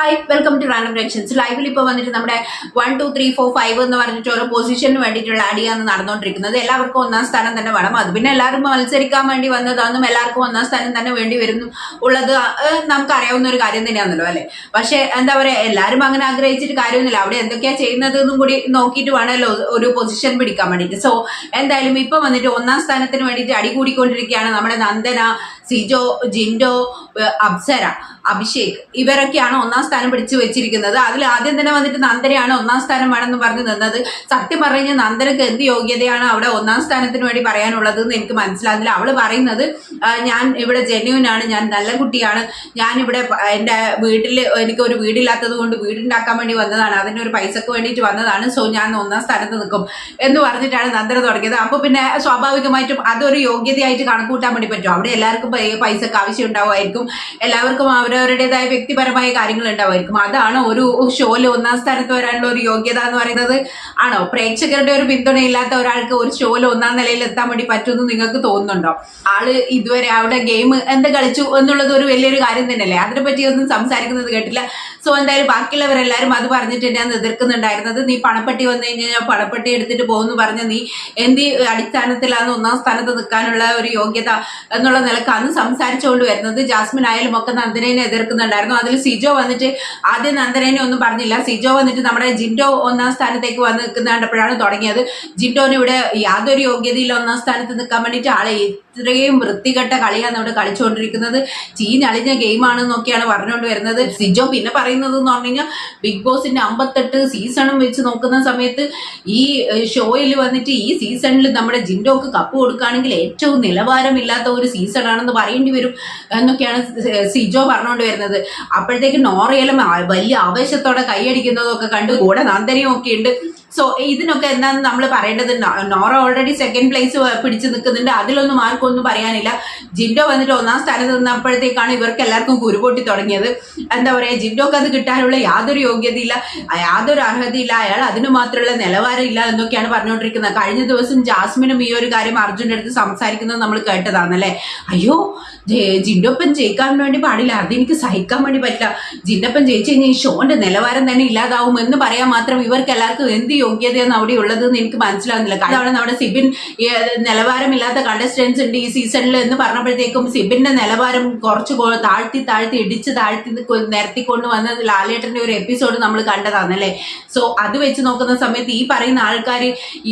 Hi welcome to random directions ലൈവിൽ ഇപ്പോൾ വന്നിട്ട് നമ്മുടെ one two three four five എന്ന് പറഞ്ഞിട്ട് ഓരോ പൊസിഷന് വേണ്ടിയിട്ടുള്ള അടിയാണ് നടന്നുകൊണ്ടിരിക്കുന്നത് എല്ലാവർക്കും ഒന്നാം സ്ഥാനം തന്നെ വേണം. അത് പിന്നെ എല്ലാവരും മത്സരിക്കാൻ വേണ്ടി വന്നതാണെന്നും എല്ലാവർക്കും ഒന്നാം സ്ഥാനം തന്നെ വേണ്ടി വരുന്നു ഉള്ളത് നമുക്ക് അറിയാവുന്ന ഒരു കാര്യം തന്നെയാണല്ലോ അല്ലേ? പക്ഷേ എന്താ പറയുക എല്ലാവരും അങ്ങനെ ആഗ്രഹിച്ചിട്ട് കാര്യമൊന്നുമില്ല. അവിടെ എന്തൊക്കെയാ ചെയ്യുന്നത് എന്നും കൂടി നോക്കിയിട്ട് വേണമല്ലോ ഒരു പൊസിഷൻ പിടിക്കാൻ വേണ്ടിയിട്ട്. സോ എന്തായാലും ഇപ്പം വന്നിട്ട് ഒന്നാം സ്ഥാനത്തിന് വേണ്ടിയിട്ട് അടി കൂടിക്കൊണ്ടിരിക്കുകയാണ് നമ്മുടെ നന്ദന. സിജോ ജിൻഡോ അപ്സര അഭിഷേക് ഇവരൊക്കെയാണ് ഒന്നാം സ്ഥാനം പിടിച്ചു വെച്ചിരിക്കുന്നത്. അതിൽ ആദ്യം തന്നെ വന്നിട്ട് നന്ദനയാണ് ഒന്നാം സ്ഥാനം വേണമെന്ന് പറഞ്ഞ് നിന്നത്. സത്യം പറഞ്ഞു നന്ദനക്ക് എന്ത് യോഗ്യതയാണ് അവിടെ ഒന്നാം സ്ഥാനത്തിന് വേണ്ടി പറയാനുള്ളത് എന്ന് എനിക്ക് മനസ്സിലാകുന്നില്ല അവൾ പറയുന്നത് ഞാൻ ഇവിടെ ജെന്യൂൻ ആണ് ഞാൻ നല്ല കുട്ടിയാണ്. ഞാൻ ഇവിടെ എന്റെ വീട്ടിൽ എനിക്ക് ഒരു വീടില്ലാത്തത് കൊണ്ട് വീടുണ്ടാക്കാൻ വേണ്ടി വന്നതാണ്. അതിന് ഒരു പൈസക്ക് വേണ്ടിയിട്ട് വന്നതാണ്. സോ ഞാൻ ഒന്നാം സ്ഥാനത്ത് നിൽക്കും എന്ന് പറഞ്ഞിട്ടാണ് നന്ദന തുടങ്ങിയത്. അപ്പൊ പിന്നെ സ്വാഭാവികമായിട്ടും അതൊരു യോഗ്യതയായിട്ട് കണക്കൂട്ടാൻ വേണ്ടി പറ്റും. അവിടെ എല്ലാവർക്കും പൈ- പൈസക്ക് ആവശ്യം ഉണ്ടാവുമായിരിക്കും. എല്ലാവർക്കും അവരവരുടേതായ വ്യക്തിപരമായ കാര്യങ്ങൾ ഉണ്ടാവുമായിരിക്കും. അതാണ് ഒരു ഷോയിൽ ഒന്നാം സ്ഥാനത്ത് വരാനുള്ള ഒരു യോഗ്യത എന്ന് പറയുന്നത്. ആണോ? പ്രേക്ഷകരുടെ ഒരു പിന്തുണയില്ലാത്ത ഒരാൾക്ക് ഒരു ഷോയിൽ ഒന്നാം നിലയിൽ എത്താൻ വേണ്ടി പറ്റുമെന്ന് നിങ്ങൾക്ക് തോന്നുന്നുണ്ടോ? ആൾ ഇതുവരെ അവിടെ ഗെയിം എന്ത് കളിച്ചു എന്നുള്ളത് ഒരു വലിയൊരു കാര്യം തന്നെയല്ലേ? അതിനെപ്പറ്റി ഒന്നും സംസാരിക്കുന്നത് കേട്ടില്ല. സോ എന്തായാലും ബാക്കിയുള്ളവരെല്ലാരും അത് പറഞ്ഞിട്ട് തന്നെയാണ് എതിർക്കുന്നുണ്ടായിരുന്നത്. നീ പണപ്പെട്ടി വന്നു കഴിഞ്ഞാൽ പണപ്പെട്ടി എടുത്തിട്ട് പോകുന്നു പറഞ്ഞ നീ എന്ത് അടിസ്ഥാനത്തിലാണ് ഒന്നാം സ്ഥാനത്ത് നിൽക്കാനുള്ള ഒരു യോഗ്യത എന്നുള്ള നിലക്കാണ് സംസാരിച്ചുകൊണ്ട് വരുന്നത് ജാസ്മിൻ ആയാലും ഒക്കെ നന്ദനേനെ എതിർക്കുന്നുണ്ടായിരുന്നു. അതിൽ സിജോ വന്നിട്ട് ആദ്യം നന്ദനേനെ ഒന്നും പറഞ്ഞില്ല. സിജോ വന്നിട്ട് നമ്മുടെ ജിൻഡോ ഒന്നാം സ്ഥാനത്തേക്ക് വന്ന് നിൽക്കുന്ന കണ്ടപ്പോഴാണ് തുടങ്ങിയത്. ജിൻഡോന് ഇവിടെ യാതൊരു യോഗ്യതയിൽ ഒന്നാം സ്ഥാനത്ത് നിൽക്കാൻ വേണ്ടിയിട്ട് ആളെ ഇത്രയും വൃത്തികെട്ട കളിയാണ് ഇവിടെ കളിച്ചുകൊണ്ടിരിക്കുന്നത്. ചീഞ്ഞളിഞ്ഞ ഗെയിമാണെന്നൊക്കെയാണ് പറഞ്ഞുകൊണ്ട് വരുന്നത്. സിജോ പിന്നെ പറയുന്നത് എന്ന് പറഞ്ഞു കഴിഞ്ഞാൽ ബിഗ് ബോസിന്റെ അമ്പത്തെട്ട് സീസണും വെച്ച് നോക്കുന്ന സമയത്ത് ഈ ഷോയിൽ വന്നിട്ട് ഈ സീസണിൽ നമ്മുടെ ജിൻഡോക്ക് കപ്പ് കൊടുക്കുകയാണെങ്കിൽ ഏറ്റവും നിലവാരമില്ലാത്ത ഒരു സീസൺ ആണെന്ന് പറയേണ്ടി വരും എന്നൊക്കെയാണ് സിജോ പറഞ്ഞുകൊണ്ട് വരുന്നത്. അപ്പോഴത്തേക്ക് നോറയിലും വലിയ ആവേശത്തോടെ കൈയടിക്കുന്നതൊക്കെ കണ്ട് കൂടെ നന്ദനയും ഒക്കെ ഉണ്ട്. സോ ഇതിനൊക്കെ എന്താണെന്ന് നമ്മൾ പറയേണ്ടത് നോറ ഓൾറെഡി സെക്കൻഡ് പ്ലേസ് പിടിച്ചു നിൽക്കുന്നുണ്ട്. അതിലൊന്നും ആർക്കൊന്നും പറയാനില്ല. ജിൻഡോ വന്നിട്ട് ഒന്നാം സ്ഥാനത്ത് നിന്നപ്പോഴത്തേക്കാണ് ഇവർക്ക് എല്ലാവർക്കും കുരുപൊട്ടി തുടങ്ങിയത്. എന്താ പറയാ ജിൻഡോക്ക് അത് കിട്ടാനുള്ള യാതൊരു യോഗ്യതയില്ല യാതൊരു അർഹതയില്ല. അയാൾ അതിന് മാത്രമുള്ള നിലവാരം ഇല്ല എന്നൊക്കെയാണ് പറഞ്ഞുകൊണ്ടിരിക്കുന്നത്. കഴിഞ്ഞ ദിവസം ജാസ്മിനും ഈ ഒരു കാര്യം അർജുന്റെ അടുത്ത് സംസാരിക്കുന്നത് നമ്മൾ കേട്ടതാണല്ലേ? അയ്യോ ജിൻഡോപ്പൻ ജയിക്കാൻ വേണ്ടി പാടില്ല. അതെനിക്ക് സഹിക്കാൻ വേണ്ടി പറ്റില്ല. ജിൻഡപ്പൻ ജയിച്ചു കഴിഞ്ഞാൽ ഈ ഷോന്റെ നിലവാരം തന്നെ ഇല്ലാതാവും എന്ന് പറയാൻ മാത്രം ഇവർക്ക് എല്ലാവർക്കും എന്ത് യോഗ്യതയാണ് അവിടെ ഉള്ളത് എന്ന് എനിക്ക് മനസ്സിലാകുന്നില്ല. കാരണം അവിടെ നമ്മുടെ സിബിൻ നിലവാരമില്ലാത്ത കണ്ടസ്റ്റൻസ് ഉണ്ട് ഈ സീസണിൽ എന്ന് പറഞ്ഞപ്പോഴത്തേക്കും സിബിന്റെ നിലവാരം കുറച്ച് താഴ്ത്തി താഴ്ത്തി ഇടിച്ച് താഴ്ത്തി നിരത്തി വന്ന ലാലേട്ടന്റെ ഒരു എപ്പിസോഡ് നമ്മൾ കണ്ടതാണ് അല്ലേ? സോ അത് വെച്ച് നോക്കുന്ന സമയത്ത് ഈ പറയുന്ന ആൾക്കാർ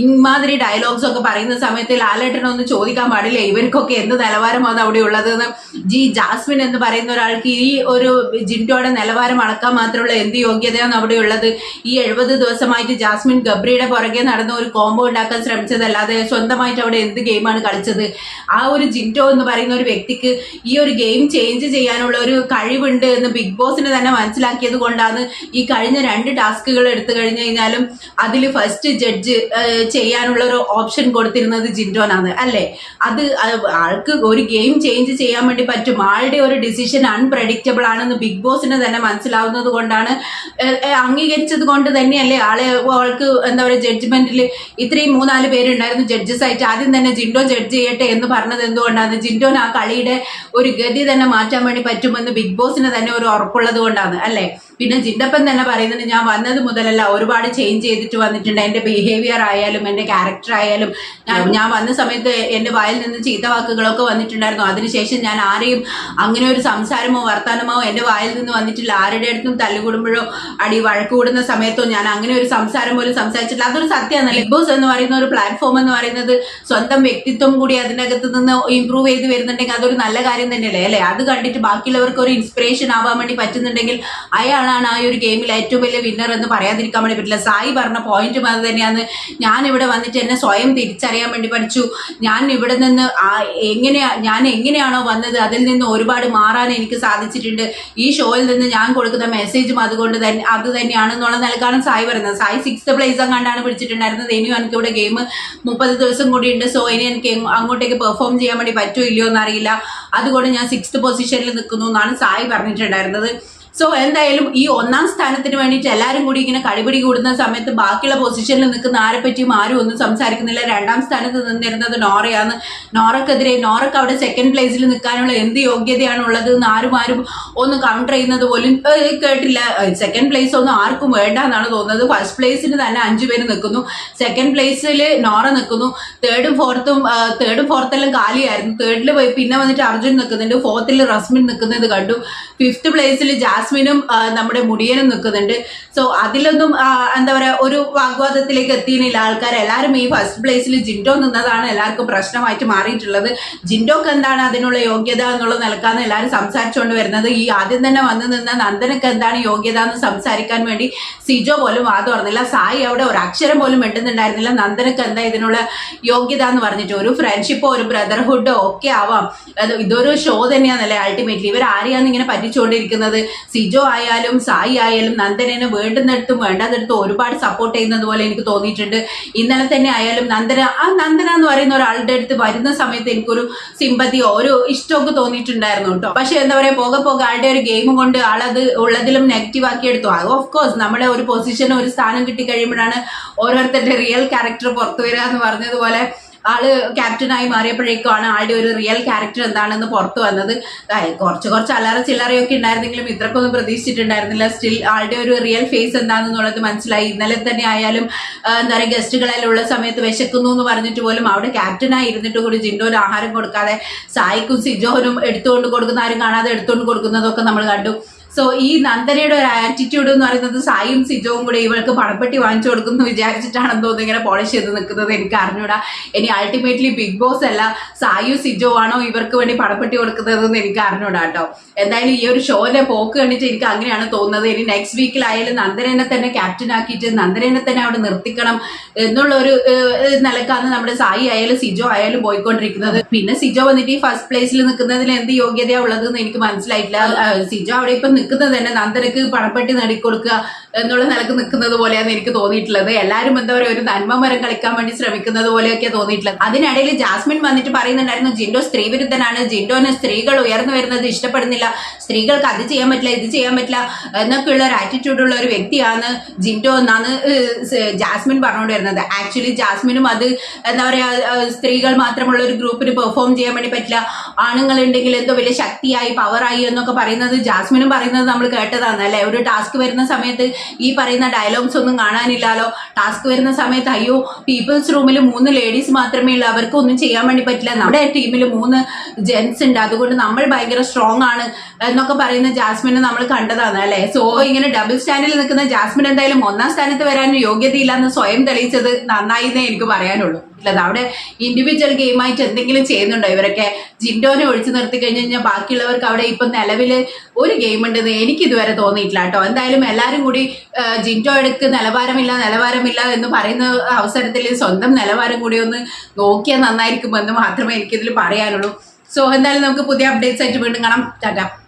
ഇമാതിരി ഡയലോഗ്സ് ഒക്കെ പറയുന്ന സമയത്ത് ലാലേട്ടനൊന്നും ചോദിക്കാൻ പാടില്ല ഇവർക്കൊക്കെ എന്ത് നിലവാരമാണ് അവിടെ ഉള്ളതെന്ന്? ജി ജാസ്മിൻ എന്ന് പറയുന്ന ഒരാൾക്ക് ഈ ഒരു ജിൻഡോയുടെ നിലവാരം അളക്കാൻ മാത്രമുള്ള എന്ത് യോഗ്യതയാണ് അവിടെ ഉള്ളത്? ഈ എഴുപത് ദിവസമായിട്ട് ജാസ്മിൻ ഗബ്രിയുടെ പുറകെ നടന്ന ഒരു കോംബോ ഉണ്ടാക്കാൻ ശ്രമിച്ചതല്ലാതെ സ്വന്തമായിട്ട് അവിടെ എന്ത് ഗെയിമാണ് കളിച്ചത്? ആ ഒരു ജിന്റോ എന്ന് പറയുന്ന ഒരു വ്യക്തിക്ക് ഈ ഒരു ഗെയിം ചേഞ്ച് ചെയ്യാനുള്ള ഒരു കഴിവുണ്ട് എന്ന് ബിഗ് ബോസിന് തന്നെ മനസ്സിലാക്കിയത് കൊണ്ടാണ് ഈ കഴിഞ്ഞ രണ്ട് ടാസ്കുകൾ എടുത്തു കഴിഞ്ഞു കഴിഞ്ഞാലും അതിൽ ഫസ്റ്റ് ജഡ്ജ് ചെയ്യാനുള്ള ഒരു ഓപ്ഷൻ കൊടുത്തിരുന്നത് ജിന്റോനാണ് അല്ലേ? അത് ആൾക്ക് ഒരു ഗെയിം ചേഞ്ച് ചെയ്യാൻ വേണ്ടി പറ്റും. ആളുടെ ഒരു ഡിസിഷൻ അൺപ്രഡിക്റ്റബിൾ ആണെന്ന് ബിഗ് ബോസിന് തന്നെ മനസ്സിലാവുന്നത് കൊണ്ടാണ് അംഗീകരിച്ചത് കൊണ്ട് തന്നെയല്ലേ ആളെ ആൾക്ക് എന്താ പറയുക ജഡ്ജ്മെന്റിൽ ഇത്രയും മൂന്നാൽ പേരുണ്ടായിരുന്നു ജഡ്ജസ് ആയിട്ട്. ആദ്യം തന്നെ ജിൻഡോ ജഡ്ജ് ചെയ്യട്ടെ എന്ന് പറഞ്ഞത് എന്തുകൊണ്ടാണ്? ജിൻഡോന് ആ കളിയുടെ ഒരു ഗതി തന്നെ മാറ്റാൻ വേണ്ടി പറ്റുമെന്ന് ബിഗ് ബോസിന് തന്നെ ഒരു ഉറപ്പുള്ളത് കൊണ്ടാണ് അല്ലേ? പിന്നെ ജിൻഡപ്പൻ തന്നെ പറയുന്നത് ഞാൻ വന്നത് മുതലല്ല ഒരുപാട് ചേഞ്ച് ചെയ്തിട്ട് വന്നിട്ടുണ്ട്. എന്റെ ബിഹേവിയർ ആയാലും എന്റെ ക്യാരക്ടർ ആയാലും. ഞാൻ വന്ന സമയത്ത് എന്റെ വായിൽ നിന്ന് ചീത്ത വാക്കുകളൊക്കെ വന്നിട്ടുണ്ടായിരുന്നു. അതിനുശേഷം ഞാൻ ആരെയും അങ്ങനെ ഒരു സംസാരമോ വർത്തമാനമോ എന്റെ വായിൽ നിന്ന് വന്നിട്ടില്ല. ആരുടെ അടുത്തും തല്ലുകൂടുമ്പോഴോ അടി വഴക്കുകൂടുന്ന സമയത്തോ ഞാൻ അങ്ങനെ ഒരു സംസാരം പോലും സംസാരിച്ചിട്ടില്ല. അതൊരു സത്യമാണ് ബിഗ് ബോസ് എന്ന് പറയുന്ന ഒരു പ്ലാറ്റ്ഫോം എന്ന് പറയുന്നത് സ്വന്തം വ്യക്തിത്വം കൂടി അതിനകത്ത് നിന്ന് ഇമ്പ്രൂവ് ചെയ്ത് വരുന്നുണ്ടെങ്കിൽ അതൊരു നല്ല കാര്യം തന്നെയല്ലേ? അല്ലേ? അത് കണ്ടിട്ട് ബാക്കിയുള്ളവർക്ക് ഒരു ഇൻസ്പിറേഷൻ ആവാൻ വേണ്ടി പറ്റുന്നുണ്ടെങ്കിൽ അയാളാണ് ആ ഒരു ഗെയിമിൽ ഏറ്റവും വലിയ വിന്നർ എന്ന് പറയാതിരിക്കാൻ വേണ്ടി പറ്റില്ല. സായി പറഞ്ഞ പോയിന്റ് അത് തന്നെയാണ്. ഞാൻ ഇവിടെ വന്നിട്ട് എന്നെ സ്വയം തിരിച്ചറിയാൻ വേണ്ടി പഠിച്ചു. ഞാൻ ഇവിടെ നിന്ന് എങ്ങനെയാ ഞാൻ എങ്ങനെയാണോ വന്നത് അതിൽ നിന്ന് ഒരുപാട് മാറാൻ എനിക്ക് സാധിച്ചിട്ടുണ്ട്. ഈ ഷോയിൽ നിന്ന് ഞാൻ കൊടുക്കുന്ന മെസ്സേജും അതുകൊണ്ട് തന്നെ അത് തന്നെയാണെന്നുള്ള നിലക്കാണ് സായി പറയുന്നത്. സായി സിക്സ്ത് പ്ലേസ് കണ്ടാണ് പിടിച്ചിട്ടുണ്ടായിരുന്നത്. ഇനിയും എനിക്ക് ഇവിടെ ഗെയിം മുപ്പത് ദിവസം കൂടി ഉണ്ട് സോ ഇനി എനിക്ക് അങ്ങോട്ടേക്ക് പെർഫോം ചെയ്യാൻ വേണ്ടി പറ്റുമോ ഇല്ലയോ എന്നറിയില്ല. അതുകൊണ്ട് ഞാൻ സിക്സ്ത് പൊസിഷനിൽ നിൽക്കുന്നു എന്നാണ് സായി പറഞ്ഞിട്ടുണ്ടായിരുന്നത്. സോ എന്തായാലും ഈ ഒന്നാം സ്ഥാനത്തിന് വേണ്ടിയിട്ട് എല്ലാവരും കൂടി ഇങ്ങനെ കടിപിടി കൂടുന്ന സമയത്ത് ബാക്കിയുള്ള പൊസിഷനിൽ നിൽക്കുന്ന ആരെ പറ്റിയും ആരും ഒന്നും സംസാരിക്കുന്നില്ല. രണ്ടാം സ്ഥാനത്ത് നിന്നിരുന്നത് നോറയാണ്. നോറക്കെതിരെ നോറക്ക് അവിടെ സെക്കൻഡ് പ്ലേസിൽ നിൽക്കാനുള്ള എന്ത് യോഗ്യതയാണ് ഉള്ളത് എന്ന് ആരും ആരും ഒന്ന് കൗണ്ടർ ചെയ്യുന്നത് പോലും കേട്ടില്ല. സെക്കൻഡ് പ്ലേസ് ഒന്നും ആർക്കും വേണ്ട എന്നാണ് തോന്നുന്നത് ഫസ്റ്റ് പ്ലേസിന് തന്നെ അഞ്ചു പേര് നിൽക്കുന്നു. സെക്കൻഡ് പ്ലേസിൽ നോറ നിൽക്കുന്നു. തേർഡും ഫോർത്തും തേർഡും ഫോർത്തെല്ലാം കാലിയായിരുന്നു തേർഡിൽ പോയി പിന്നെ വന്നിട്ട് അർജുൻ നിൽക്കുന്നുണ്ട്. ഫോർത്തിൽ റസ്മിൻ നിൽക്കുന്നത് കണ്ടു. ഫിഫ്ത്ത് പ്ലേസിൽ ജാസ്മിനും നമ്മുടെ മുടിയനും നിൽക്കുന്നുണ്ട്. സോ അതിലൊന്നും എന്താ പറയുക ഒരു വാഗ്വാദത്തിലേക്ക് എത്തിയില്ല ആൾക്കാർ. എല്ലാവരും ഈ ഫസ്റ്റ് പ്ലേസിൽ ജിൻഡോ നിന്നതാണ് എല്ലാവർക്കും പ്രശ്നമായിട്ട് മാറിയിട്ടുള്ളത്. ജിൻഡോക്ക് എന്താണ് അതിനുള്ള യോഗ്യത എന്നുള്ള നിലക്കാന്ന് എല്ലാവരും സംസാരിച്ചുകൊണ്ട് വരുന്നത്. ഈ ആദ്യം തന്നെ വന്ന് നിന്ന നന്ദനക്ക് എന്താണ് യോഗ്യത എന്ന് സംസാരിക്കാൻ വേണ്ടി സിജോ പോലും വാദം പറഞ്ഞില്ല സായി അവിടെ ഒരു അക്ഷരം പോലും മിണ്ടുന്നുണ്ടായിരുന്നില്ല. നന്ദനക്ക് എന്താ ഇതിനുള്ള യോഗ്യത എന്ന് പറഞ്ഞിട്ട് ഒരു ഫ്രണ്ട്ഷിപ്പോ ഒരു ബ്രദർഹുഡോ ഒക്കെ ആവാം. ഇതൊരു ഷോ തന്നെയാണല്ലേ അൾട്ടിമേറ്റ്ലി ഇവർ ആരെയാണ് ഇങ്ങനെ പറ്റിച്ചുകൊണ്ടിരിക്കുന്നത്? സിജോ ആയാലും സായി ആയാലും നന്ദനനെ വേണ്ടുന്നിടത്തും വേണ്ടാന്നിടത്തും ഒരുപാട് സപ്പോർട്ട് ചെയ്യുന്നത് പോലെ എനിക്ക് തോന്നിയിട്ടുണ്ട്. ഇന്നലെ തന്നെ ആയാലും നന്ദന ആ നന്ദന എന്ന് പറയുന്ന ഒരാളുടെ അടുത്ത് വരുന്ന സമയത്ത് എനിക്കൊരു സിമ്പതിയോ ഒരു ഇഷ്ടമൊക്കെ തോന്നിയിട്ടുണ്ടായിരുന്നു കേട്ടോ. പക്ഷെ എന്താ പറയാ പോകെ പോകെ ആളുടെ ഒരു ഗെയിം കൊണ്ട് ആളത് ഉള്ളതിലും നെഗറ്റീവ് ആക്കി എടുത്തു. ഓഫ് കോഴ്സ് നമ്മുടെ ഒരു പൊസിഷനും ഒരു സ്ഥാനം കിട്ടി കഴിയുമ്പോഴാണ് ഓരോരുത്തരുടെ റിയൽ ക്യാരക്ടർ പുറത്തു വരിക എന്ന് പറഞ്ഞതുപോലെ ആൾ ക്യാപ്റ്റനായി മാറിയപ്പോഴേക്കുമാണ് ആളുടെ ഒരു റിയൽ ക്യാരക്ടർ എന്താണെന്ന് പുറത്തു വന്നത്. കുറച്ച് കുറച്ച് അല്ലറ ചില്ലറയൊക്കെ ഉണ്ടായിരുന്നെങ്കിലും ഇത്രക്കൊന്നും പ്രതീക്ഷിച്ചിട്ടുണ്ടായിരുന്നില്ല. സ്റ്റിൽ ആളുടെ ഒരു റിയൽ ഫേസ് എന്താണെന്നുള്ളത് മനസ്സിലായി. ഇന്നലെ തന്നെ ആയാലും എന്താ പറയുക ഗസ്റ്റുകളെല്ലാം ഉള്ള സമയത്ത് വിശക്കുന്നു എന്ന് പറഞ്ഞിട്ട് പോലും അവിടെ ക്യാപ്റ്റനായി ഇരുന്നിട്ട് കൂടി ജിൻഡോന് ആഹാരം കൊടുക്കാതെ സായിക്കും സിജോനും എടുത്തുകൊണ്ട് കൊടുക്കുന്ന ആരും കാണാതെ എടുത്തുകൊണ്ട് കൊടുക്കുന്നതൊക്കെ നമ്മൾ കണ്ടു. സോ ഈ നന്ദനയുടെ ഒരു ആറ്റിറ്റ്യൂഡ് എന്ന് പറയുന്നത് സായും സിജോവും കൂടെ ഇവൾക്ക് പണപ്പെട്ടി വാങ്ങിച്ചു കൊടുക്കുന്നു വിചാരിച്ചിട്ടാണെന്ന് തോന്നുന്നു ഇങ്ങനെ പോളിഷ് ചെയ്ത് നിൽക്കുന്നത് എനിക്ക് അറിഞ്ഞൂടാ. ഇനി അൾട്ടിമേറ്റ്ലി ബിഗ് ബോസ് അല്ല സായു സിജോ ആണോ ഇവർക്ക് വേണ്ടി പണപ്പെട്ടി കൊടുക്കുന്നതെന്ന് എനിക്ക് അറിഞ്ഞൂടാ കേട്ടോ. എന്തായാലും ഈ ഒരു ഷോയിലെ പോക്ക് കണ്ടിട്ട് എനിക്ക് അങ്ങനെയാണ് തോന്നുന്നത്. ഇനി നെക്സ്റ്റ് വീക്കിലായാലും നന്ദനെ തന്നെ ക്യാപ്റ്റൻ ആക്കിയിട്ട് നന്ദനെ തന്നെ അവിടെ നിർത്തിക്കണം. എന്നുള്ള ഒരു നിലക്കാണ് നമ്മുടെ സായി ആയാലും സിജോ ആയാലും പോയിക്കൊണ്ടിരിക്കുന്നത്. പിന്നെ സിജോ വന്നിട്ട് ഈ ഫസ്റ്റ് പ്ലേസിൽ നിൽക്കുന്നതിൽ എന്ത് യോഗ്യതയാ ഉള്ളതെന്ന് എനിക്ക് മനസ്സിലായിട്ടില്ല. സിജോ അവിടെ ഇപ്പൊ നിൽക്കുന്നത് തന്നെ നന്ദനക്ക് പണപ്പെട്ടി നേടിക്കൊടുക്കുക എന്നുള്ള നിലയ്ക്ക് നിൽക്കുന്നത് പോലെയാണ് എനിക്ക് തോന്നിയിട്ടുള്ളത്. എല്ലാരും എന്താ പറയുക ഒരു നന്മ മരം കളിക്കാൻ വേണ്ടി ശ്രമിക്കുന്നത് പോലെയൊക്കെ തോന്നിയിട്ടുള്ളത്. അതിനിടയിൽ ജാസ്മിൻ വന്നിട്ട് പറയുന്നുണ്ടായിരുന്നു ജിൻഡോ സ്ത്രീവിരുദ്ധനാണ്. ജിൻഡോന് സ്ത്രീകൾ ഉയർന്നു വരുന്നത് ഇഷ്ടപ്പെടുന്നില്ല. സ്ത്രീകൾക്ക് അത് ചെയ്യാൻ പറ്റില്ല ഇത് ചെയ്യാൻ പറ്റില്ല. എന്നൊക്കെയുള്ള ഒരു ആറ്റിറ്റ്യൂഡുള്ള ഒരു വ്യക്തിയാണ് ജിൻഡോ എന്നാണ് ജാസ്മിൻ പറഞ്ഞുകൊണ്ട് വരുന്നത് ആക്ച്വലി ജാസ്മിനും അത് എന്താ പറയാ സ്ത്രീകൾ മാത്രമുള്ള ഒരു ഗ്രൂപ്പിന് പെർഫോം ചെയ്യാൻ വേണ്ടി പറ്റില്ല. ആണുങ്ങൾ ഉണ്ടെങ്കിൽ എന്തോ വലിയ ശക്തിയായി പവറായി എന്നൊക്കെ പറയുന്നത് ജാസ്മിനും പറയുന്നത് നമ്മൾ കേട്ടതാണ് അല്ലെ? ഒരു ടാസ്ക് വരുന്ന സമയത്ത് ഈ പറയുന്ന ഡയലോഗ്സ് ഒന്നും കാണാനില്ലാലോ ടാസ്ക് വരുന്ന സമയത്ത് അയ്യോ പീപ്പിൾസ് റൂമിൽ മൂന്ന് ലേഡീസ് മാത്രമേ ഉള്ളൂ അവർക്ക് ഒന്നും ചെയ്യാൻ വേണ്ടി പറ്റില്ല. നമ്മുടെ ടീമിൽ മൂന്ന് ജെൻസ് ഉണ്ട് അതുകൊണ്ട് നമ്മൾ ഭയങ്കര സ്ട്രോങ് ആണ് എന്നൊക്കെ പറയുന്ന ജാസ്മിനെ നമ്മൾ കണ്ടതാണ് അല്ലെ? സോ ഇങ്ങനെ ഡബിൾ സ്റ്റാൻഡിൽ നിൽക്കുന്ന ജാസ്മിൻ എന്തായാലും ഒന്നാം സ്ഥാനത്ത് വരാൻ യോഗ്യതയില്ലെന്ന് സ്വയം തെളിയിച്ചത് നന്നായി എന്നേ എനിക്ക് പറയാനുള്ളൂ. ഇല്ലത് അവിടെ ഇൻഡിവിജ്വൽ ഗെയിമായിട്ട് എന്തെങ്കിലും ചെയ്യുന്നുണ്ടോ? ഇവരൊക്കെ ജിൻഡോനെ ഒഴിച്ചു നിർത്തി കഴിഞ്ഞു കഴിഞ്ഞാൽ ബാക്കിയുള്ളവർക്ക് അവിടെ ഇപ്പൊ നിലവിൽ ഒരു ഗെയിം ഉണ്ടെന്ന് എനിക്ക് ഇതുവരെ തോന്നിയിട്ടില്ല കേട്ടോ. എന്തായാലും എല്ലാവരും കൂടി ജിൻഡോ എടുക്ക് നിലവാരമില്ല നിലവാരമില്ല എന്ന് പറയുന്ന അവസരത്തിൽ സ്വന്തം നിലവാരം കൂടി ഒന്ന് നോക്കിയാൽ നന്നായിരിക്കുമെന്ന് മാത്രമേ എനിക്കിതിൽ പറയാനുള്ളൂ. സോ എന്തായാലും നമുക്ക് പുതിയ അപ്ഡേറ്റ്സ് ആയിട്ട് വീണ്ടും കാണാം. ടാറ്റ.